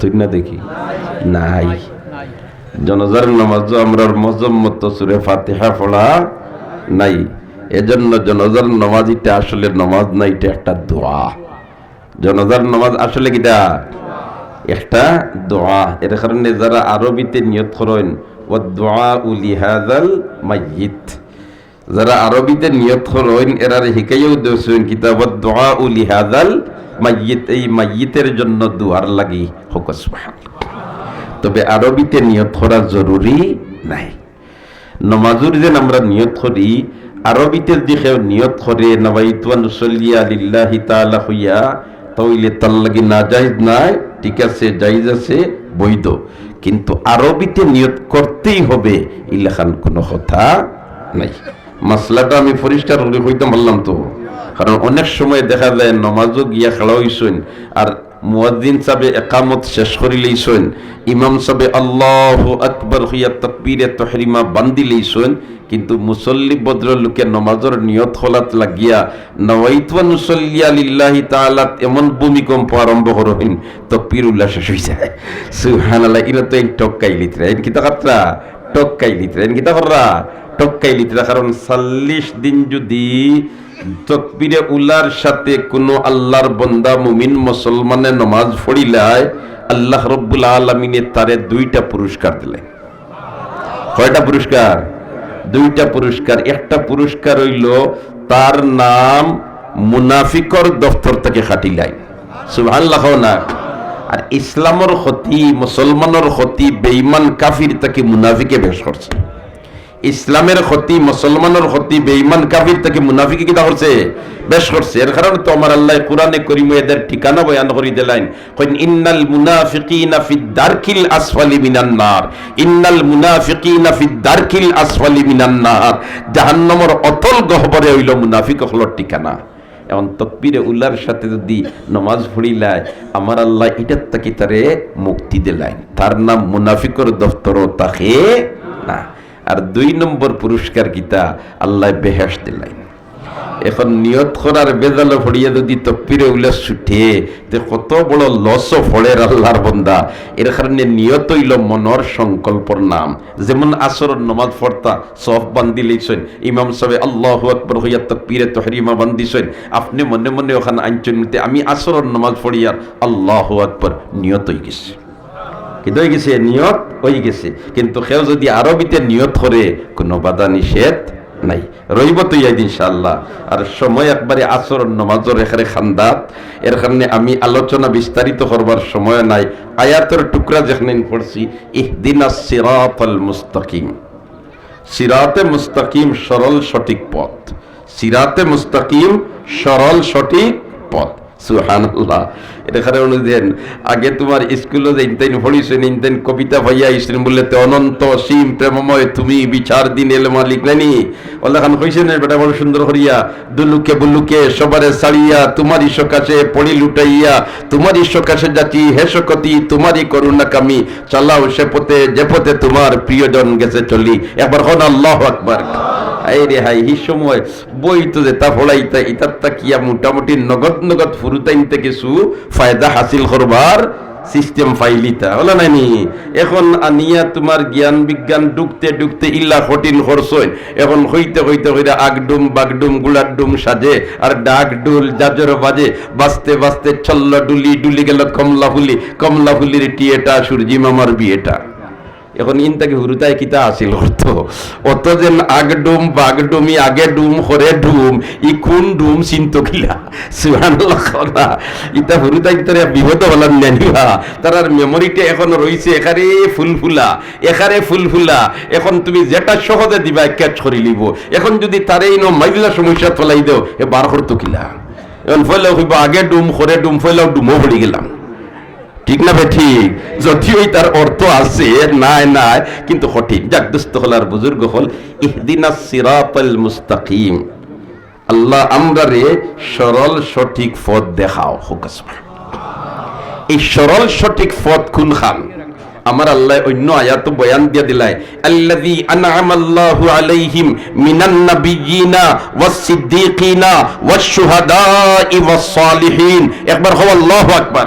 ঠিক না দেখি? নাই। জনজার নামাজ আমরা মজম্মত সুরে ফাতিহা পড়া নাই। এজন্য জনজার নামাজ এটা আসলে নামাজ না এটা একটা দোয়া। জনজার নামাজ আসলে কিটা? একটা দোয়া। এর কারণে যারা আরবিতে নিয়ত করেন ও দোয়া উলি হাজাল মাইয়িত। যারা আরবিতে নিয়ত করেন এরার হিকাইও দেছেন কিতাব দোয়া উলি হাজাল মাইয়িত, এই মাইয়িতের জন্য দুয়ার লাগি, হোক সুবহানাল্লাহ। তবে আরবিতে নিয়ত করা জরুরি নাই। নমাজুর যেন আমরা নিয়ত করি, আরবিতে দিকে নিয়ত করে নবাইতুয়ান সল্লিয়া লিল্লাহি তাআলা হইয়া তাইলে তার লাগি না জায়েজ নাই, ঠিক আছে জায়েজ আছে, বৈধ। কিন্তু আরবিতে নিয়ত করতেই হবে ইলাখান কোনো কথা নাই। মাসলাটা আমি পরিষ্কার করে কইতে পারলাম তো। কারণ অনেক সময় দেখা যায় নমাজও গিয়া খেলা হইসেন আর মুয়াজ্জিন সাবে একামত শেষ করি লইছেন। ইমাম সাবে আল্লাহ আকবর হইয়া তকবীরে তহরিমা বান্ধি লইছেন। কিন্তু মুসল্লি বদ্র লোকে নমাজর নিয়ত হলাত লাগিয়া নওয়াইতুয়া নুসল্লিয়া লিল্লাহি তাআলা এমন ভূমিকম্প আরম্ভ করহিন তকবীর উল্লাস শেষ হই যায়। সুবহানাল্লাহ ইরা তো এই টক্কাই লিতরা এন কিতা কাতরা, টক্কাই লিতরা এন কিতা কররা টক্কাই লিতরা কারণ চল্লিশ দিন যদি তকবিরে উলার সাথে কোনো আল্লাহর বন্দা মুমিন মুসলমানের নমাজ পড়িলায়, আল্লাহ রব্বুল আলমিনে তারে দুইটা পুরস্কার দিলেন। কয়টা পুরস্কার? দুইটা পুরস্কার। একটা পুরস্কার হইল তার নাম মুনাফিকর দফতর থেকে খাটিলাই সুবহানাল্লাহ না। আর ইসলামের ক্ষতি, মুসলমানের ক্ষতি, বেঈমান, কাফির তাকে মুনাফিকে বেশ করছে। ইসলামের ক্ষতি, মুসলমানের ক্ষতি, বেঈমান কাফির থেকে মুনাফিকে কিতা করছে? বেশ করছে। এর কারণে তো আমার আল্লাহ কোরআনে করিম এদের ঠিকানা বয়ান করে দিলেন। কইন, ইন্নাল মুনাফিকিনা ফি দারকিল আসফালি মিনান নার। ইন্নাল মুনাফিকিনা ফি দারকিল আসফালি মিনান নার। জাহান্নামের অতল গহ্বরে হইল মুনাফিক হলর ঠিকানা। এখন তকবিরে উল্লার সাথে যদি নমাজ পড়িলায়, আমার আল্লাহ এটার তাকে তারে মুক্তি দিলাইন তার নাম মুনাফিকর দফতরও তাকে না। আর দুই নম্বর পুরস্কার গীতা আল্লাহ বেহেস দিলাইন এখন নিয়ত করার বেজাল ফড়িয়া যদি তপ্পিরে উল্লাস ছুটে, তে কত বড় লস ফলের আল্লাহর বন্দা। এর কারণে নিয়ত হইল মনর সংকল্পর নাম। যেমন আসর নমাজ ফর্তা সফ বান্ধি লইছেন ইমাম সাহেব আল্লাহ আকবর হইয়া তকবীরে তহরিমা বান্ধিছেন আপনি মনে মনে ওখানে নিতে আমি আসর নমাজ পড়িয়ার আল্লাহ আকবর নিয়ত হয়ে গেছে। কিন্তু হয়ে গেছে, নিয়ত হয়ে গেছে। কিন্তু কেউ যদি আরবিতে নিয়ত করে, কোনো বাধা নিষেধ নাই। রইব তো ইয়াদ ইনশাল্লাহ আর সময় একবারে আচরণ নমাজর এখানে খান্দাত। এর কারণে আমি আলোচনা বিস্তারিত করবার সময় নাই। আয়াতের টুকরা যেখানে পড়ছি, ইহদিনা সিরাতাল মুস্তাকিম। সিরাতে মুস্তাকিম, সরল সঠিক পথ। সিরাতে মুস্তাকিম, সরল সঠিক পথ। সুহানাল্লাহ এটা কারণে অনুদেন আগে তোমার স্কুলে ইনতেন পড়িছেন ইনতেন কবিতা ভাইয়া ইসলেন বললে, তে অনন্ত সীম প্রেমময় তুমি বিচার দিন এলে মালিক নানি ওলা খান কইছেন বেটা বড় সুন্দর করিয়া, দুলুকে বুলুকে সবারে সাড়িয়া তোমারই সকাশে পড়ি লুটাইয়া, তোমারই সকাশে যাচ্ছি হে সকতি তোমারই করুণা কামি, চালাও সে পথে, যে পথে তোমার প্রিয়জন গেছে চলি। একবার হন আল্লাহ আকবার। হাই রে হাই এই সময় বই তো যে তা ফলাইতা ইতার কিয়া মোটামুটি নগদ নগদ ফুরুতাইনতে কিছু ফায়দা হাসিল করবার সিস্টেম ফাইলিতা। হলো নানি এখন আনিয়া তোমার জ্ঞান বিজ্ঞান ডুবতে ডুবতে ইল্লা কঠিন খরচই এখন হইতে হইতে হইতে আগডুম বাগডুম গুলাডুম সাজে, আর ডাক ডুল জাজর বাজে, বাজতে বাজতে ছল্ল ডুলি ডুলি গেল কমলা ফুলি কমলা ফুলির টিয়েটা সূর্যি মামার বিয়েটা। এখন ইন তাকে হুরুতাই কিতা আসিল অর্থ? অত যেন আগ ডুম, বাগ ডুমি, আগে ডুম, হরে ডুম ই কোন ডুম চিন্ত কিলা সুবহানাল্লাহ করা ইতা হুরুতাই তারে বিপদ হলাম নেনিবা তার মেমোরিতে এখন রইছে এখারে ফুলফুলা এখারে ফুলফুলা। এখন তুমি যেটা সহজে দিবা, ক্যাচ করে লিব। এখন যদি তারে ইনো মাইলা সমস্যা তোলাই দেও এ বার করতো কিলা। এখন হইব আগে ডুম, হরে ডুম ফয়লাও ডুমও পড়ে গেলাম। ঠিক না ভাই ঠিক? যদিও তার অর্থ আছে, নাই নাই, কিন্তু সঠিক। যাক, দুস্থ হলার বুজুর্গ হল। ইহদিনা মুস্তাকিম। আল্লাহ আমরা রে সরল, সঠিক পথ দেখাও। হুকাস এই সরল, সঠিক পথ কোন খান? আমার আল্লাহ অন্য আয়াত বয়ান দিয়া দিলাই। আল্লাযী আনআমাল্লাহু আলাইহিম মিনান নাবিয়িনা ওয়াস সিদ্দিকিনা ওয়াস শুহাদাই ওয়াস সালিহিন একবার হও, আল্লাহু আকবার।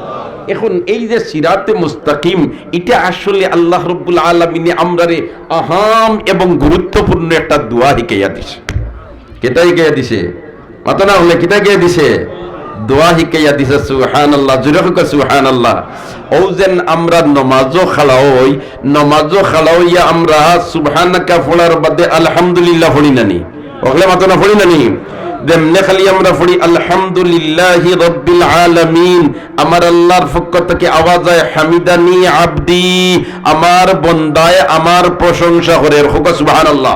এখন এই যে সিরাতে মুস্তাকিম, এটা আসলে আল্লাহ রব্বুল আলমিনে আমরারে আহাম এবং গুরুত্বপূর্ণ একটা দোয়া হিকাইয়া দিছে। কেটা হিকাইয়া দিছে? মাতা না হলে কেটা গিয়ে দিছে? দোয়া হিকাইয়া দিছে সুহান আল্লাহ জুড়ে হোক সুহান আল্লাহ ও আমরা নমাজও খালাওই নমাজও ফোড়ার বাদে আলহামদুলিল্লাহ ফড়ি নানি ওগলে মাতা না ফড়ি নানি দেমনে খালি আমরা পড়ি, আলহামদুলিল্লাহি রব্বিল আলামিন। আমার আল্লাহর পক্ষ থেকে আওয়াজ হয় হামিদানি আব্দি। আমার বন্দায়, আমার প্রশংসা করে হোক সুবহানাল্লাহ।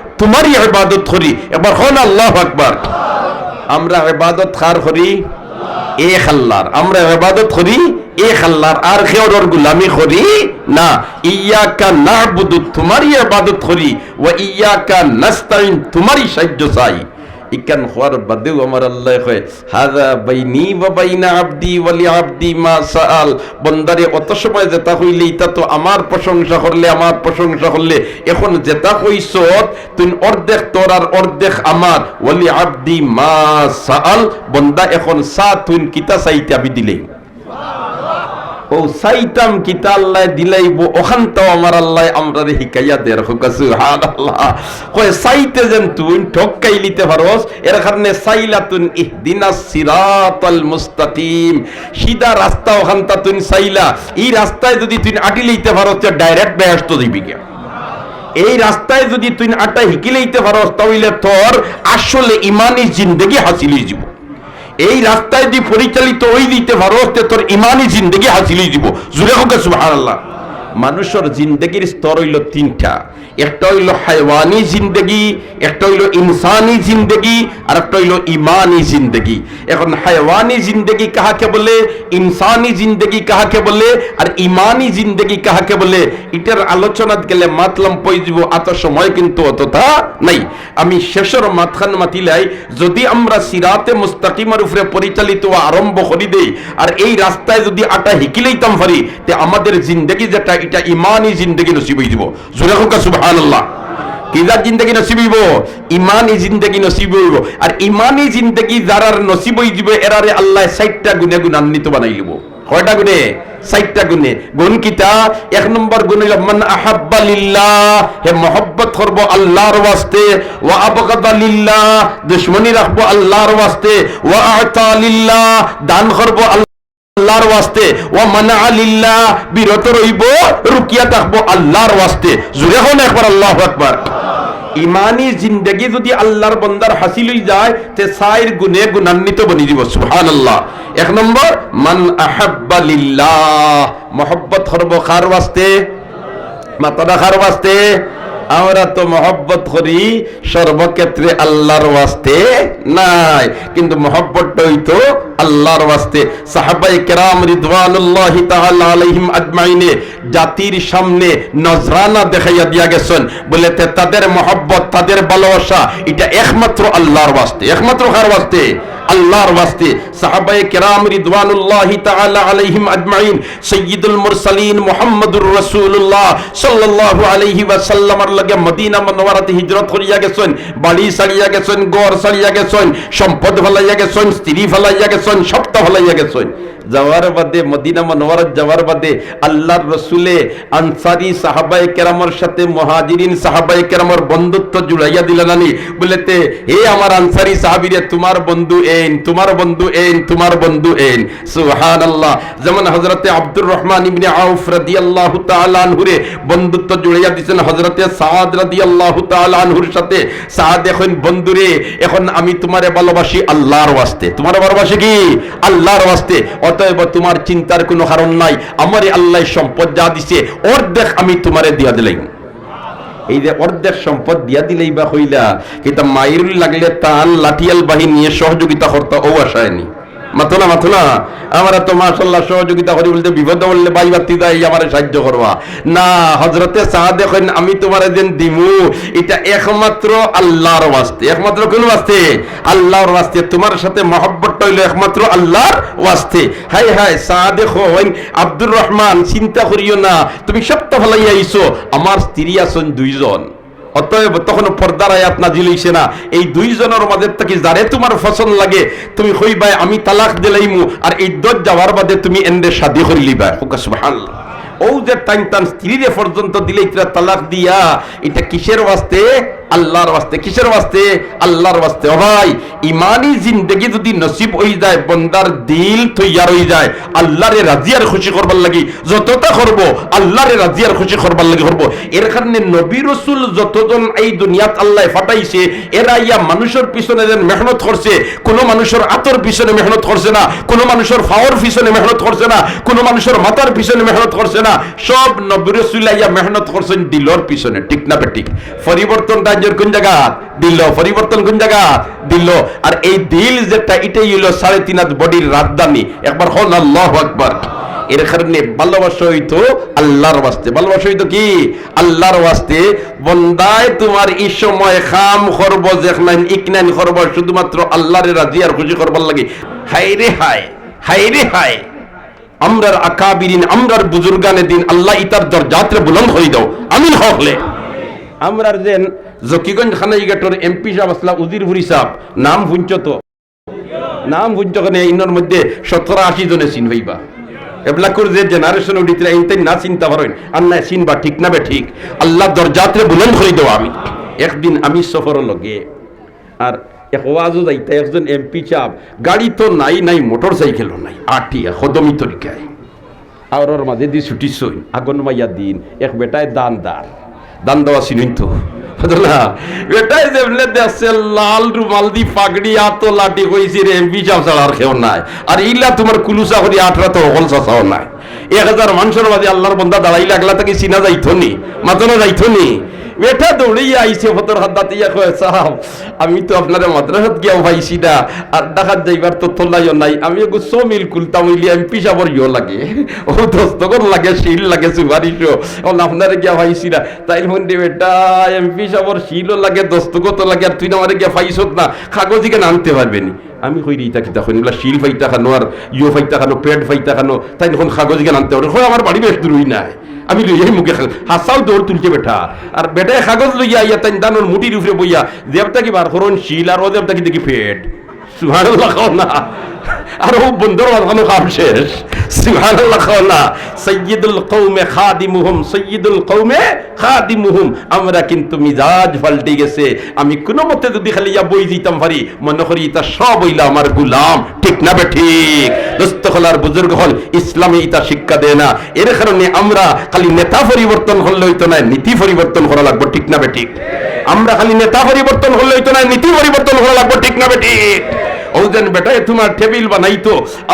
তোমারই ইবাদত করি। এবার হন আল্লাহ আকবার। আমরা ইবাদত খার করি? এ খাল্লার। আমরা ইবাদত করি এ খাল্লার। আর কেউর গুলামি করি? না, ইয়াকা নাবুদু, তোমারই ইবাদত করি। ও ইয়াকা নাস্তাইন তোমারই সাহায্য চাই। ইকান হওয়ার বাদেও আমার আল্লাহ কয় হাজা বাইনি বা বাইনা আব্দি ওয়ালি আব্দি মা সাআল। বন্দারে, অত সময় জেতা হইলে ইতা তো আমার প্রশংসা করলে, আমার প্রশংসা করলে। এখন জেতা হইছ, তুই অর্ধেক তোর আর অর্ধেক আমার। ওয়ালি আব্দি মা সাআল। বন্দা এখন সা তুই কিতা চাইতে আমি দিলেই ও কিতা আল্লাহ দিলাইব, ওখানটাও আমার আল্লাহ আমরা হিকাইয়া কয়, সাইতে যেন তুই ঠকাই লিতে পারোস, এর কারণে সাইলা তুন ইহদিনাস সিরাতাল মুস্তাকিম। সিধা রাস্তা তুই সাইলা, এই রাস্তায় যদি তুই আটি লইতে পারোস তো ডাইরেক্ট বেহেশত দিবি কে এই রাস্তায় যদি তুই আটা তোর আসলে ইমানি জিন্দেগি হাসিল যাব। এই রাস্তায় যদি পরিচালিত ওই দিতে পারো তোর ইমানই জিন্দগি হাসিলি দিব। জুড়ে হোক সুবহানাল্লাহ। মানুষের জিন্দগির স্তর হইল তিনটা। একটা হইল হাইওয়ানি জিন্দগি একটা হইল ইনসানি জিন্দগি, আর একটা হইল ইমানি জিন্দগি। এখন হাইওয়ানি জিন্দগি কাহাকে বলে, ইনসানি জিন্দগি কাহাকে বলে, আর ইমানি জিন্দগি কাহাকে বলে, এটার আলোচনাত গেলে মাতলাম পই দিব এত সময় কিন্তু অতটা নাই। আমি শেষের মাতখান মাতিলাই, যদি আমরা সিরাতে মুস্তাকিমার উপরে পরিচালিত আরম্ভ করি দেই, আর এই রাস্তায় যদি আটা হিকিলেইতাম পারি তে আমাদের জিন্দগি যেটা, এটা ইমানি জিন্দগি নসিব হয়ে দিব জোরে হোক সুবহানাল্লাহ। কিজার জিন্দগি নসিব হইব? ইমানি জিন্দগি নসিব হইব। আর ইমানি জিন্দগি যারার নসিব হই দিব, এরারে আল্লাহ সাইটটা গুনে গুণান্বিত বানাই লিব কয়টা গুণে? সাইটটা গুণে। গুণ কিতা এক নম্বর গুণ হইল, মান আহাব্বা লিল্লাহ। হে মোহব্বত করব আল্লাহর ওয়াস্তে। ওয়া আবগাদা লিল্লাহ। দুশমনি রাখব আল্লাহর ওয়াস্তে। ওয়া আতা লিল্লাহ। দান করব আল্লাহ আল্লাহর ওয়াস্তে। ওয়া মানা আলিল্লাহ বিরত রইব, রুকিয়া থাকব আল্লাহর ওয়াস্তে। জুড়ে হন একবার, আল্লাহু আকবার। ইমানি জিন্দগি যদি আল্লাহর বন্দার হাসিল যায়, তে সাইর গুনে গুণান্বিত বনি দিব সুহান আল্লাহ এক নম্বর, মান আহাব্বা লিল্লাহ। মোহব্বত করব কার ওয়াস্তে? মাতাদা কার ওয়াস্তে? আমরা তো মহব্বত করি, সর্বক্ষেত্রে আল্লাহর ওয়াস্তে নাই। কিন্তু মহব্বতটা হইতো আল্লাহর ওয়াস্তে। সাহাবাই কেরাম রিদওয়ানুল্লাহি আজমাইনে জাতির সামনে নজরানা দেখাইয়া দিয়া গেছেন। বলে তাদের মহব্বত, তাদের ভালোবাসা, এটা একমাত্র আল্লাহর ওয়াস্তে। একমাত্র কার ওয়াস্তে? আল্লাহর ওয়াস্তে। সাহাবায়ে কেরাম রিদওয়ানুল্লাহি তাআলা আলাইহিম আজমাইন সাইয়্যিদুল মুরসালিন মুহাম্মদুর রাসূলুল্লাহ সাল্লাল্লাহু আলাইহি লগে মদিনা মুনওয়ারাতে হিজরত করিয়া গেছেন বাড়ি ছাড়িয়া গেছেন, গড় ছাড়িয়া গেছেন, সম্পদ ফলাইয়া গেছেন, স্ত্রী ফলাইয়া গেছেন সবটা ফলাইয়া গেছেন। যাওয়ার বাদে, মদিনা মনোয়ার যাওয়ার বাদে আল্লাহর রসুলে আনসারি সাহাবায়ে কেরামর সাথে মহাজিরিন সাহাবায়ে কেরামর বন্ধুত্ব জুড়াইয়া দিলেন বলেতে, হে আমার আনসারি সাহাবিরে, তোমার বন্ধু এন, তোমার বন্ধু এন, তোমার বন্ধু এন। সুবহানাল্লাহ। যেমন হযরতে আব্দুর রহমান ইবনে আউফ রাদিয়াল্লাহু তাআলা আনহুরে বন্ধুত্ব জুড়াইয়া দিয়েছেন হযরতে আনহুর সাথে, সাদ এখন বন্ধুরে, এখন আমি তোমারে ভালোবাসি আল্লাহর ওয়াস্তে। তোমার ভালোবাসি কি? আল্লাহর ওয়াস্তে। অতএব তোমার চিন্তার কোনো কারণ নাই। আমারে আল্লাহ সম্পদ যা দিছে, অর্ধেক আমি তোমারে দিয়া দিলাম। এই যে অর্ধেক সম্পদ দিয়া দিলেই বা হইলা, কিন্তু মায়ের লাগলে তান লাঠিয়াল বাহিনী নিয়ে সহযোগিতা করতে ও আসায়নি মাথো না মাথো না। আমরা তো মাশাল্লাহ সহযোগিতা করি বলতে বিপদ বললে বাই বাতি দেয় আমার সাহায্য করবা। না হজরতে চাহ দেখেন আমি তোমার যেন দিমু। এটা একমাত্র আল্লাহর ওয়াস্তে। একমাত্র কোন ওয়াস্তে? আল্লাহর ওয়াস্তে। তোমার সাথে মহব্বতটা হইল একমাত্র আল্লাহর ওয়াস্তে। হাই হাই চাহ দেখো আব্দুর রহমান, চিন্তা করিও না। তুমি সপ্তাহ ফলাই আইছো আমার স্ত্রী আছেন দুইজন। অতএব তখন পর্দার আয়াত নাজিল হইছে না। এই দুইজনের মাঝে থেকে যারে তোমার পছন্দ লাগে, তুমি হইবাই, আমি তালাক দিলাইমু, আর ইদ্যত যাওয়ার বাদে তুমি এন্ডে শাদি হইলিবা হুকা সুবহানাল্লাহ। ও যে টাইম টান স্ত্রীরে পর্যন্ত দিলে তালাক দিয়া, এটা কিসের ওয়াস্তে? আল্লাহর ওয়াস্তে, কিসের ওয়াস্তে? আল্লাহর ওয়াস্তে। ও ভাই, ইমানি জিন্দেগি যদি নসিব হই যায়, বন্দার দিল তৈয়ার হই যায়, আল্লাহরে রাজি আর খুশি করবার লাগি, যতটা করব, আল্লাহরে রাজি আর খুশি করবার লাগি করব। এর কারণে নবী রসুল যতজন এই দুনিয়াত আল্লাহ ফাটাইছে, এরা ইয়া মানুষের পিছনে যেন মেহনত করছে, কোন মানুষের আতর পিছনে মেহনত করছে না, কোন মানুষের ফাওয়ার পিছনে মেহনত করছে না, কোন মানুষের মাথার পিছনে মেহনত করছে না, সব নবী রসুল ইয়া মেহনত করছেন দিলর পিছনে, ঠিক না ঠিক পরিবর্তন রাজ্যের কোন জায়গা দিল পরিবর্তন কোন জায়গা দিল আর এই দিল যেটা, এটাই হলো সাড়ে তিন হাত বডির রাজধানী। একবার হল আল্লাহ আকবার। এর কারণে ভালোবাসা হইতো আল্লাহর ভালোবাসা হইতো কি? আল্লাহর বন্দায় তোমার সময় খাম করব শুধুমাত্র রাজি আর খুশি করবার লাগে। হায় হাই রে হায়। আমরার আকাবিরিন, আমরার বুজুর্গানে দিন আল্লাহ ইতার দরজাত্রে বুলন্দ হই দাও। আমিন হকলে আমরার যেন জকিগঞ্জ খানাইঘাটর এমপি সাহেব আসলা উজিরপুরি সাহেব। নাম ভুঞ্চ তো নাম ভুঞ্চ কানে ইন্নর মধ্যে সতেরো আশি জনে চিন হইবা? এবলাকুর যে জেনারেশন উঠিতে এইটাই না চিন্তা করেন আর না চিনবা ঠিক না ঠিক। আল্লাহ দরজাত্রে বুলন্দ হই দাও আমি। একদিন আমি সফর লগে। আর এক ওয়াজও যাইতে, একজন এমপি সাহেব। গাড়ি তো নাই নাই মোটর সাইকেলও নাই। আটিয়া সদমি তরিকায় আর ওর মাঝে দি ছুটি সই আগুন মাইয়া দিন। এক বেটায় দান দার দান দেওয়া চিনুন তো না বেটাই যেমনে লাল রুমাল পাগড়ি তো লাঠি কইছি রে সাহেব ছাড়া আর কেউ নাই। আর ইলা তোমার কুলুসা করি আটরা তো অকল চাচাও নাই। এক হাজার মানুষের মাঝে আল্লাহর বন্ধা দাঁড়াই লাগলা তাকে চিনা যাইতো মাতনা যাইতো বেটা দৌড়িয়ে আইছে ফতর হাত দাঁতিয়া কয়ে সাহাব আমি তো আপনার মাদ্রাসাত গিয়াও পাইছি না আর ডাকাত যাইবার তো তোলাইও নাই আমি এগো মিল কুলতাম হইলি আমি পিসাবর ইয়ে লাগে ও দস্তকর লাগে শিল লাগে সুপারিশও এখন আপনারে গিয়া পাইছি না তাই মন্দি বেটা এম পিসাবর শিলও লাগে দস্তকত লাগে আর তুই না আমারে গিয়া পাইছত না কাগজিকে আনতে পারবেনি আমি কইরি ইতা কিতা কইনি শিল ফাইতা খানো আর ইয়ো ফাইতা খানো, পেট ফাইতা খানো, তাই যখন কাগজিকে আনতে ওরে হয় আমার বাড়ি বেশ দূরই নাই। আমি লইয়াই মুখে হাসাও দৌড় তুলছে বেটা। আর বেটায় কাগজ লইয়া ইয়া তাই দানোর মুটির উপরে বইয়া, দেবতা কি বার করুন শিল আর ও দেবতা কি দেখি পেট? খাও না। আর ও বন্ধুর বানানো কাম শেষ। সাইয়্যিদুল কওমে খাদিমুহুম, সাইয়্যিদুল কওমে খাদিমুহুম। আমরা কিন্তু মিজাজ পাল্টে গেছে। আমি কোনো মতে যদি খালি ইয়া বই দিতাম পারি, মনে করি এটা সব হইলা আমার গুলাম। ঠিক না বে ঠিক? দোস্ত হলার বুজুর্গ হল ইসলামে ইতা শিক্ষা দেয় না। এর কারণে আমরা খালি নেতা পরিবর্তন হলে হইতো না, নীতি পরিবর্তন করা লাগবে, ঠিক না বে ঠিক? আমরা খালি নেতা পরিবর্তন হলে হইতো না, নীতি পরিবর্তন করা লাগবে, ঠিক না বে ঠিক? ওজন বেটায় তোমার টেবিল বানাইতো।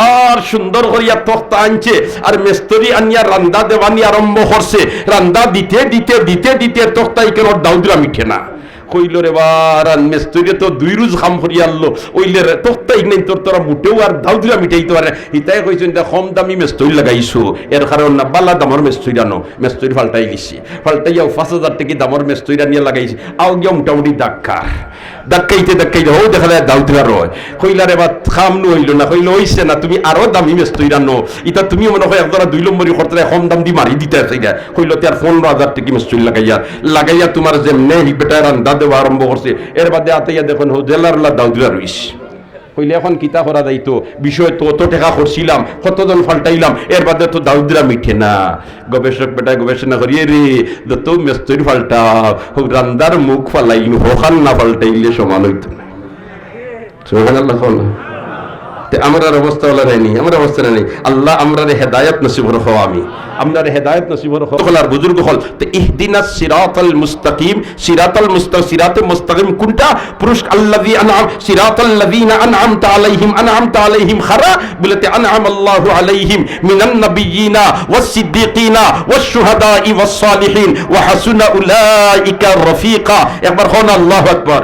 আর সুন্দর করিয়া তক্তা আনছে, আর মেস্তরি আনিয়া, রান্দা দেওয়ানি আরম্ভ করছে। রান্দা দিতে দিতে দিতে দিতে তক্তাই কেন দাউদরা মিঠে না? কইল রে বার আর মেস্তরি তো দুই রুজ খাম করিয়া আনলো। ওইলে রে নাই তোর, তোরা মুটেও আর দাউদরা মিটাইতে পারে ইতাই কইছেন যে কম দামি মেস্তরি লাগাইছো। এর কারণ না, বালা দামর মেস্তরি আনো। মেস্তরি ফাল্টাই লিছি। ফাল্টাইয়াও পাঁচ হাজার টাকা দামর মেস্তরি আনিয়া লাগাইছি। আও গিয়া মোটামুটি ডাক্কা ডাক্কাইতে ডাক্কাইতে হো, দেখা যায় দাউদরা রয়। কইলারে বা খাম নু হইল না, কইল, হইছে না, তুমি আরও দামি মেস্তরি নো ইতা তুমি মনে হয় একদরা দুই নম্বরই করতে কম দাম দি মারি দিতে আছে কইল তার পনেরো হাজার টাকা চুল লাগাইয়া লাগাইয়া তোমার যেমনে বেটা রান্দা দেওয়া আরম্ভ করছে। এর বাদে আতাইয়া দেখুন, হো, জেলার দাউদরা রইস। কইলে এখন কিতা করা যাইতো বিষয় তো অত টাকা করছিলাম, কতজন ফাল্টাইলাম, এর বাদে তো দাউদরা মিঠে না। গবেষক বেটা গবেষণা করিয়ে রে যত মেস্তরি ফাল্টাও হোক রান্দার মুখ ফালাইল হোকান না ফাল্টাইলে সমান হইতো না সোহান তে আমার আর অবস্থা হলো নেই আমার অবস্থা নেই। আল্লাহ আমরা হেদায়ত নসিব রখো আমি আমরা হেদায়ত নসিব রখো। হলার বুজুর্গ হল তে ইহদিনাস সিরাতাল মুস্তাকিম সিরাতাল মুস্তা সিরাতে মুস্তাকিম কোনটা? পুরুষ আল্লাযী আনআম সিরাতাল লাযীনা আনআমতা আলাইহিম আনআমতা আলাইহিম খারা বলতে আনআম আল্লাহু আলাইহিম মিনান নাবিয়িনা ওয়াস সিদ্দিকিনা ওয়াস শুহাদাই ওয়াস সালিহিন ওয়া হাসুনা উলাইকা রফিকা। একবার হন আল্লাহু আকবার।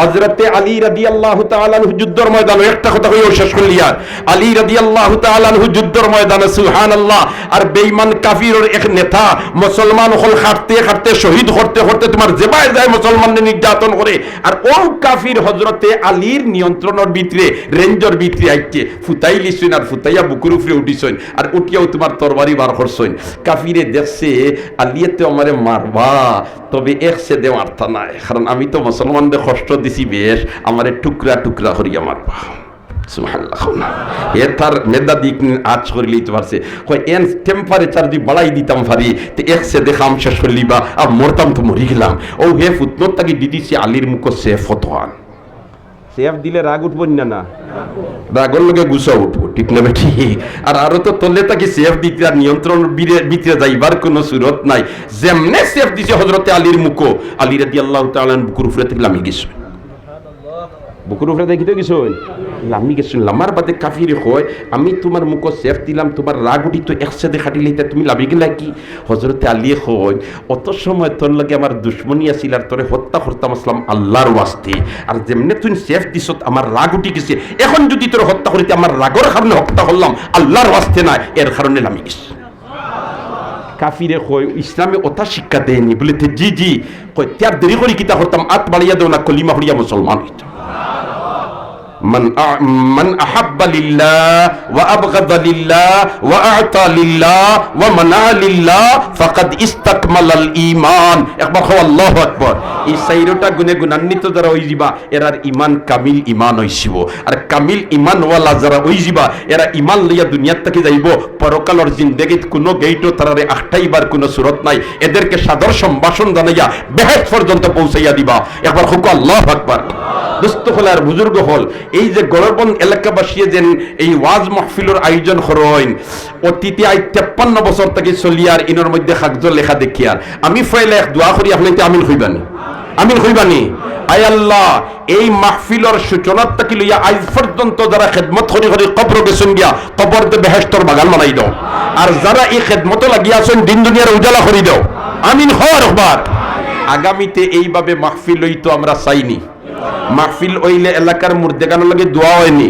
হজরতে আলী রাদি আল্লাহ তালানহু যুদ্ধর ময়দান একটা কথা কইও শেষ করলি আলী রাদি আল্লাহ তালানহু যুদ্ধর ময়দানে সুহান আল্লাহ আর বেঈমান কাফিরের এক নেতা মুসলমান হল খাটতে খাটতে, শহীদ করতে করতে তোমার জেবায় যায় মুসলমানদের নির্যাতন করে। আর ও কাফির হজরতে আলীর নিয়ন্ত্রণের ভিতরে, রেঞ্জর ভিতরে আইছে। ফুতাই লিছুন আর ফুতাইয়া বুকুর উপরে উঠিছইন আর উঠিয়াও তোমার তরবারি বার করছইন কাফিরে দেখছে আলিয়ে তো আমারে মারবা, তবে এক সে দে মারতা নাই, কারণ আমি তো মুসলমানদের কষ্ট দিছি বেশ আমারে টুকরা টুকরা করিয়া মারবা। এ তার মেদা দিক আজ করে লইতে পারছে। কই এন টেম্পারেচার দি বাড়াই দিতাম পারি তে এক দেখাম শেষ করলি বা আর মরতাম তো মরি গেলাম। ও হে ফুতনত তাকে দিদিছি আলীর মুখ সেফ ফতোয়ান। সেফ দিলে রাগ উঠবো না না? রাগর লগে গুছা উঠবো ঠিক না ঠিক আর আরও তো তলে তাকে সেফ দিতে আর নিয়ন্ত্রণ ভিতরে যাইবার কোনো সুরত নাই। যেমনে সেফ দিছে হজরতে আলীর মুখো আলী রাদি আল্লাহ তাআলা বুকুর উপরে থেকে লামি গেছে। বুকুর উপরে দেখিতে কিছু লামি গেছো লামার বাদে কাফিরে হয়, আমি তোমার মুখ সেফ দিলাম, তোমার রাগ উঠি তো একসাথে খাটিলে তুমি লাভি গেলা কি? হজরতে আলিয়ে হয়, অত সময় তোর লাগে আমার দুশ্মনী আছিল আর তোরে হত্যা করতাম আসলাম আল্লাহর ওয়াস্তে আর যেমনে তুই সেফ দিস আমার রাগ উঠি গেছে, এখন যদি তোর হত্যা করিতে আমার রাগর কারণে হত্যা করলাম আল্লাহর ওয়াস্তে না এর কারণে লামি গেছে। কাফিরে কই ইসলামে ওটা শিক্ষা দেয়নি, বলে জি জি কই ত্যাগ দেরি করি কিতা করতাম আত বাড়িয়া দেও না, কলিমা হরিয়া মুসলমান হইতাম মান মান আহাব্বা লিল্লাহ, ওয়া আবগাদা লিল্লাহ, ওয়া আতা লিল্লাহ, ওয়া মানা লিল্লাহ, ফাকাদ ইস্তাকমালাল ঈমান। এই সাইরোটা গুণে গুণান্বিত যারা ওই জিবা, এরার ঈমান কামিল ঈমান হইছিব আর কামিল ঈমান ওয়ালা যারা ওই জিবা, এরা ঈমান লইয়া দুনিয়াত থেকে যাইব। পরকালর জিন্দেগিত কোনো গেইটো তারারে আখটাইবার কোনো সুরত নাই। এদেরকে সাদর সম্ভাষণ জানাইয়া বেহেস পর্যন্ত পৌঁছাইয়া দিবা। একবার হুক আল্লাহ আকবার। দুস্থ হল আর বুজুর্গ হল এই যে গড়বন এলাকাবাসী যেন এই ওয়াজ মাহফিলের আয়োজন করেন অতীতে আই তেপ্পান্ন বছর থেকে চলিয়ার ইনোর মধ্যে কাগজ লেখা দেখি দেখিয়ার আমি এক দোয়া করি আপনাকে আমিন হইবানি আমিন হইবানি আয় আল্লাহ, এই মাহফিলর সূচনার থেকে লইয়া আজ পর্যন্ত যারা খেদমত করি করি কবর গেছেন গিয়া কবর দে বেহেস্তর বাগান বানাই দাও। আর যারা এই খেদমত লাগিয়া আছেন, দিন দুনিয়ার উজালা করি দাও। আমিন হওয়ার একবার আগামীতে এইভাবে মাহফিল হইতো আমরা চাইনি। মাহফিল ওইলে এলাকার মুর্দেগানোর লাগে দোয়া হয়নি।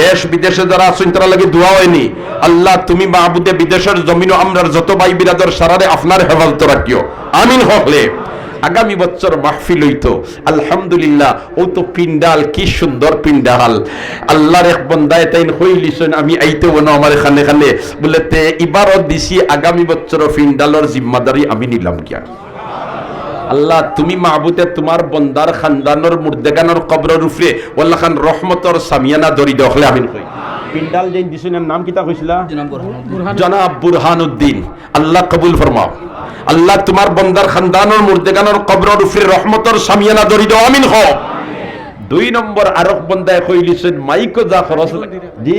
দেশ, বিদেশে যারা আছেন, তারা লাগে দোয়া হয়নি। আল্লাহ, তুমি মাহবুদে বিদেশের জমিনও আমরার যত ভাই বিরাদর সারারে আপনার হেফাজত রাখিও। আমিন হকলে আগামী বছর মাহফিল হইতো। আলহামদুলিল্লাহ, ও তো পিন্ডাল কি সুন্দর পিন্ডাল আল্লাহর এক বন্দায় তাইন হইলিছেন, আমি আইতে বনো আমার এখানে এখানে। বলে তে, ইবারত দিছি, আগামী বছর পিন্ডালর জিম্মাদারি আমি নিলাম গিয়া। আল্লাহ তুমি মাহবুতে তোমার বন্দার খানদানোর মুর্দেগানোর কবরের উপরে ওল্লা খান রহমতর সামিয়ানা দরি দখলে আমিন কই পিন্ডাল যেন দিছেন নাম কিতা কইছিলা? জনাব বুরহানউদ্দিন আল্লাহ কবুল ফরমাও। আল্লাহ তোমার বন্দার খানদানোর মুর্দেগানোর কবরের উপরে রহমতর সামিয়ানা দরি দাও আমিন হও দুই নম্বর আরক বন্দায় কইলিছেন মাইকো যা খরচ জি?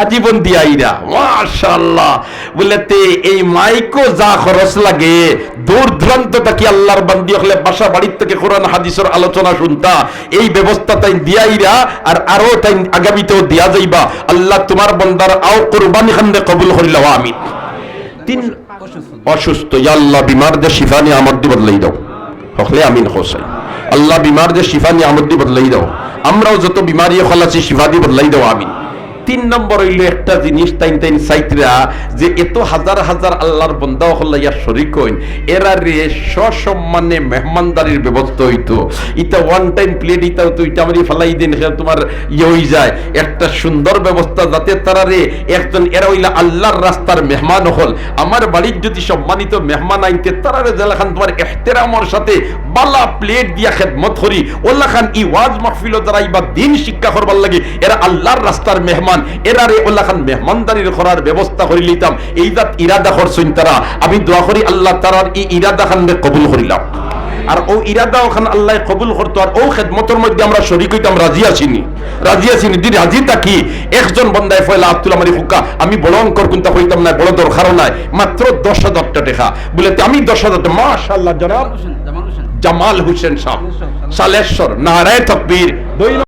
আজীবন দিয়াইরা মাশাআল্লাহ। বলেতে এই মাইকো যা খরচ লাগে দূর দূরান্ত থেকে আল্লাহর বান্দি হলে বাসা বাড়ির থেকে কোরআন হাদিসের আলোচনা শুনতা? এই ব্যবস্থা তাই দিয়াইরা আর আরও তাই আগামীতেও দিয়া যাইবা। আল্লাহ তোমার বন্দার আও কুরবানি খান্দে কবুল করিল আমিন। তিন অসুস্থ। ইয়া আল্লাহ বিমারদের শিফা নিয়ে আমার দি বদলাই দাও। হকলে আমিন হোসেন। আল্লাহ বিমারদের শিফা নিয়ে আমার দি বদলাই দাও। আমরাও যত বিমারি হল আছি, শিফা দিয়ে বদলাই দাও, আমিন। তিন নম্বর হইল একটা জিনিস তাইন তাইন সাইতরা, যে এত হাজার হাজার আল্লাহর বন্দা হল্লাইয়া শরিক হইন, এরা রে সসম্মানে মেহমানদারির ব্যবস্থা হইতো। ইটা ওয়ান টাইম প্লেট ইটা হতো ইটা আমার ফেলাই দিন তোমার ইয়ে হয়ে যায়। একটা সুন্দর ব্যবস্থা যাতে তারা রে একজন, এরা হইলা আল্লাহর রাস্তার মেহমান হল। আমার বাড়ির যদি সম্মানিত মেহমান আইনতে তারা রে জেলাখান তোমার এহতেরামর সাথে বালা প্লেট দিয়া খেদমত করি। ওল্লা খান ই ওয়াজ মাহফিল দ্বারা বা দিন শিক্ষা করবার লাগে, এরা আল্লাহর রাস্তার মেহমান এরা রে ওল্লা খান মেহমানদারির করার ব্যবস্থা করি লিতাম এই জাত ইরাদা করছেন তারা। আমি দোয়া করি আল্লাহ তারার এই ইরাদা খান কবুল করিলাম। আর ও ইরাদা ওখান আল্লাহ কবুল করতো। আর ও খেদমতের মধ্যে আমরা শরিক হইতাম রাজি আছিনি। রাজি আছিনি। দি রাজি থাকি। একজন বন্দায় ফয়লা আব্দুল আমারি ফুকা আমি বড় অঙ্কর কোনটা হইতাম না বড় দরকারও নাই। মাত্র দশ হাজার টাকা বলে তো আমি দশ হাজার মাশাল্লাহ জনাব। জামাল হোসেন জামাল হোসেন। সাহ সালেশ্বর নারায় তকবীর।